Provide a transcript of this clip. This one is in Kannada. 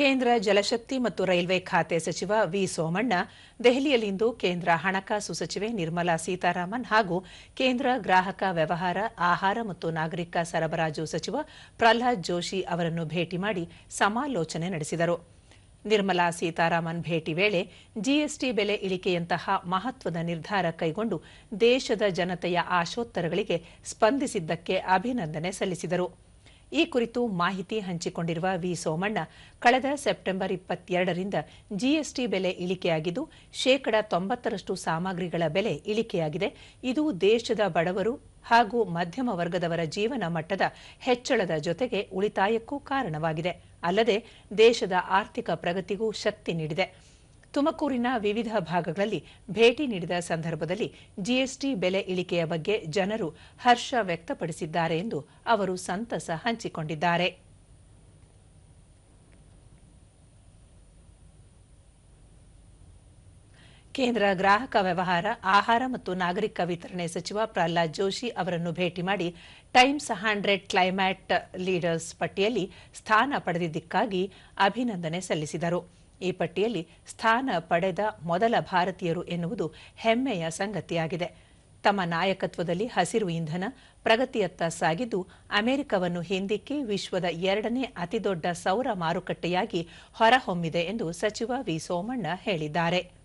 ಕೇಂದ್ರ ಜಲಶಕ್ತಿ ಮತ್ತು ರೈಲ್ವೆ ಖಾತೆ ಸಚಿವ ವಿ ಸೋಮಣ್ಣ, ದೆಹಲಿಯಲ್ಲಿಂದು ಕೇಂದ್ರ ಹಣಕಾಸು ಸಚಿವೆ ನಿರ್ಮಲಾ ಸೀತಾರಾಮನ್ ಹಾಗೂ ಕೇಂದ್ರ ಗ್ರಾಹಕ ವ್ಯವಹಾರ, ಆಹಾರ ಮತ್ತು ನಾಗರಿಕ ಸರಬರಾಜು ಸಚಿವ ಪ್ರಹ್ಲಾದ್ ಜೋಶಿ ಅವರನ್ನು ಭೇಟಿ ಮಾಡಿ ಸಮಾಲೋಚನೆ ನಡೆಸಿದರು. ನಿರ್ಮಲಾ ಸೀತಾರಾಮನ್ ಭೇಟಿ ವೇಳೆ ಜಿಎಸ್ಟಿ ಬೆಲೆ ಇಳಿಕೆಯಂತಹ ಮಹತ್ವದ ನಿರ್ಧಾರ ಕೈಗೊಂಡು ದೇಶದ ಜನತೆಯ ಆಶೋತ್ತರಗಳಿಗೆ ಸ್ಪಂದಿಸಿದ್ದಕ್ಕೆ ಅಭಿನಂದನೆ ಸಲ್ಲಿಸಿದರು. ಈ ಕುರಿತು ಮಾಹಿತಿ ಹಂಚಿಕೊಂಡಿರುವ ವಿ ಸೋಮಣ್ಣ, ಕಳೆದ ಸೆಪ್ಟೆಂಬರ್ ಇಪ್ಪತ್ತೆರಡರಿಂದ ಜಿಎಸ್ಟಿ ಬೆಲೆ ಇಳಿಕೆಯಾಗಿದ್ದು, ಶೇಕಡ ತೊಂಬತ್ತರಷ್ಟು ಸಾಮಗ್ರಿಗಳ ಬೆಲೆ ಇಳಿಕೆಯಾಗಿದೆ. ಇದು ದೇಶದ ಬಡವರು ಹಾಗೂ ಮಧ್ಯಮ ವರ್ಗದವರ ಜೀವನ ಮಟ್ಟದ ಹೆಚ್ಚಳದ ಜೊತೆಗೆ ಉಳಿತಾಯಕ್ಕೂ ಕಾರಣವಾಗಿದೆ. ಅಲ್ಲದೆ ದೇಶದ ಆರ್ಥಿಕ ಪ್ರಗತಿಗೂ ಶಕ್ತಿ ನೀಡಿದೆ. ತುಮಕೂರಿನ ವಿವಿಧ ಭಾಗಗಳಲ್ಲಿ ಭೇಟಿ ನೀಡಿದ ಸಂದರ್ಭದಲ್ಲಿ ಜಿಎಸ್ಟಿ ಬೆಲೆ ಇಳಿಕೆಯ ಬಗ್ಗೆ ಜನರು ಹರ್ಷ ವ್ಯಕ್ತಪಡಿಸಿದ್ದಾರೆ ಎಂದು ಅವರು ಸಂತಸ ಹಂಚಿಕೊಂಡಿದ್ದಾರೆ. ಕೇಂದ್ರ ಗ್ರಾಹಕ ವ್ಯವಹಾರ, ಆಹಾರ ಮತ್ತು ನಾಗರಿಕ ವಿತರಣೆ ಸಚಿವ ಪ್ರಹ್ಲಾದ್ ಜೋಶಿ ಅವರನ್ನು ಭೇಟಿ ಮಾಡಿ ಟೈಮ್ಸ್ ಹಂಡ್ರೆಡ್ ಕ್ಲೈಮ್ಯಾಟ್ ಲೀಡರ್ಸ್ ಪಟ್ಟಿಯಲ್ಲಿ ಸ್ಥಾನ ಪಡೆದಿದ್ದಕ್ಕಾಗಿ ಅಭಿನಂದನೆ ಸಲ್ಲಿಸಿದರು. ಈ ಪಟ್ಟಿಯಲ್ಲಿ ಸ್ಥಾನ ಪಡೆದ ಮೊದಲ ಭಾರತೀಯರು ಎನ್ನುವುದು ಹೆಮ್ಮೆಯ ಸಂಗತಿಯಾಗಿದೆ. ತಮ್ಮ ನಾಯಕತ್ವದಲ್ಲಿ ಹಸಿರು ಇಂಧನ, ಪ್ರಗತಿಯತ್ತ ಸಾಗಿದ್ದು ಅಮೆರಿಕವನ್ನು ಹಿಂದಿಕ್ಕಿ ವಿಶ್ವದ ಎರಡನೇ ಅತಿದೊಡ್ಡ ಸೌರ ಮಾರುಕಟ್ಟೆಯಾಗಿ ಹೊರಹೊಮ್ಮಿದೆ ಎಂದು ಸಚಿವ ವಿ ಸೋಮಣ್ಣ ಹೇಳಿದ್ದಾರೆ.